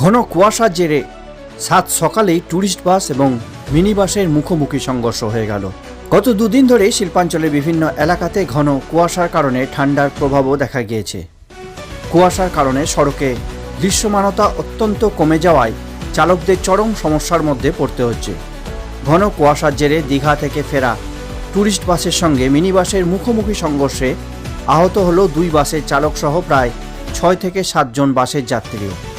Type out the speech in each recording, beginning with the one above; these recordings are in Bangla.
ঘন কুয়াশার জেরে সাত সকালেই ট্যুরিস্ট বাস এবং মিনি বাসের মুখোমুখি সংঘর্ষ হয়ে গেল। গত দুদিন ধরেই শিল্পাঞ্চলের বিভিন্ন এলাকাতে ঘন কুয়াশার কারণে ঠান্ডার প্রভাবও দেখা গিয়েছে। কুয়াশার কারণে সড়কে দৃশ্যমানতা অত্যন্ত কমে যাওয়ায় চালকদের চরম সমস্যার মধ্যে পড়তে হচ্ছে। ঘন কুয়াশার জেরে দীঘা থেকে ফেরা ট্যুরিস্ট বাসের সঙ্গে মিনি বাসের মুখোমুখি সংঘর্ষে আহত হলো দুই বাসের চালকসহ প্রায় ছয় থেকে সাতজন বাসের যাত্রীও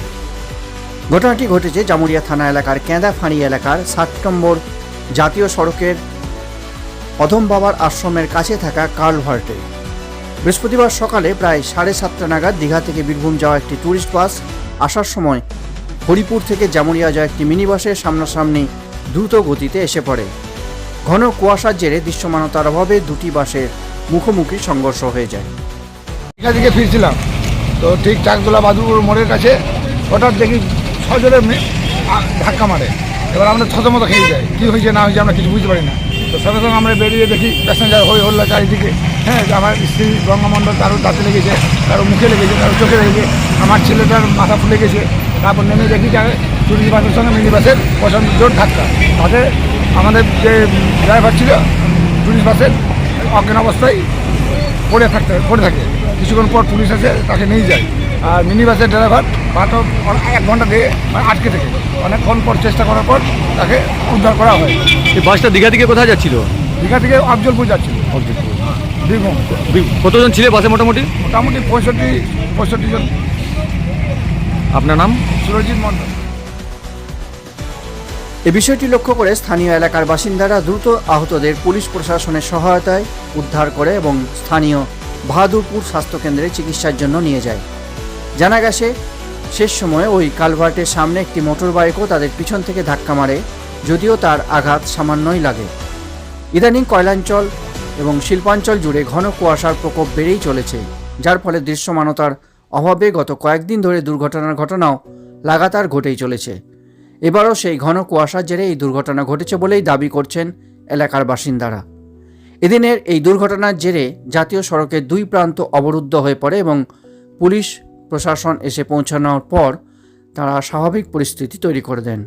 ঘটনাটি ঘটেছে জামুরিয়া থানা এলাকার কেঁদা ফাঁড়ি এলাকার সাত নম্বর জাতীয় সড়কের অধম বাবার আশ্রমের কাছে থাকা কার্লভার্টে বৃহস্পতিবার সকালে প্রায় সাড়ে সাতটা নাগাদ দীঘা থেকে বীরভূম যাওয়া একটি ট্যুরিস্ট বাস আসার সময় হরিপুর থেকে জামুরিয়া যাওয়া একটি মিনি বাসের সামনাসামনি দ্রুত গতিতে এসে পড়ে। ঘন কুয়াশার জেরে দৃশ্যমানতার অভাবে দুটি বাসের মুখোমুখি সংঘর্ষ হয়ে যায়। দীঘা থেকে ফিরছিলাম। তো ঠিক চাকদোলা বাদুপুর মোড়ের কাছে হঠাৎ দেখি আ- ধাক্কা মারে। এবার আমরা থতমতো খেয়ে যাই। কী হয়েছে, না হয়েছে আমরা কিছু বুঝতে পারি না। তো সঙ্গে সঙ্গে আমরা বেরিয়ে দেখি প্যাসেঞ্জার হয়ে হল্লা চারিদিকে। হ্যাঁ আমার স্ত্রী গঙ্গামণ্ডল তারও দাঁতে লেগেছে কারও মুখে লেগেছে কারও চোখে লেগেছে। আমার ছেলেটার মাথা ফুলে গেছে। তারপর নেমে দেখি যে টুরিস্ট বাসের সঙ্গে মিনি বাসের প্রচণ্ড জোর ধাক্কা। তাতে আমাদের যে ড্রাইভার ছিল টুরিস্ট বাসের অজ্ঞান অবস্থায় পড়ে থাকতে পড়ে থাকে। কিছুক্ষণ পর পুলিশ এসে তাকে নিয়ে যায়। আর মিনি বাসের ড্রাইভার মাত্র এক ঘণ্টা দিয়ে মানে আটকে থেকে অনেকক্ষণ পর চেষ্টা করার পর তাকে উদ্ধার করা হয়। এই বাসটা দীঘা থেকে কোথায় যাচ্ছিল? দীঘা থেকে অফজলপুর যাচ্ছিল। বীরভূম। কতজন ছিলে বাসে মোটামুটি? মোটামুটি পঁয়ষট্টি পঁয়ষট্টি জন। আপনার নাম? সুরজিৎ মন্ডল এ বিষয়টি লক্ষ্য করে স্থানীয় এলাকার বাসিন্দারা দ্রুত আহতদের পুলিশ প্রশাসনের সহায়তায় উদ্ধার করে এবং স্থানীয় বাহাদুরপুর স্বাস্থ্যকেন্দ্রে চিকিৎসার জন্য নিয়ে যায়। জানা গেছে, শেষ সময়ে ওই কালভার্টের সামনে একটি মোটর বাইকও তাদের পিছন থেকে ধাক্কা মারে, যদিও তার আঘাত সামান্যই লাগে। ইদানিং কয়লাঞ্চল এবং শিল্পাঞ্চল জুড়ে ঘন কুয়াশার প্রকোপ বেড়েই চলেছে, যার ফলে দৃশ্যমানতার অভাবে গত কয়েকদিন ধরে দুর্ঘটনার ঘটনাও লাগাতার ঘটেই চলেছে। এবারও সেই ঘন কুয়াশার জেরে এই দুর্ঘটনা ঘটেছে বলেই দাবি করছেন এলাকার বাসিন্দারা। এদিনের এই দুর্ঘটনার জেরে জাতীয় সড়কের দুই প্রান্ত অবরুদ্ধ হয়ে পড়ে এবং পুলিশ প্রশাসন এসে পৌঁছানোর পর তারা স্বাভাবিক পরিস্থিতি তৈরি করে দেন।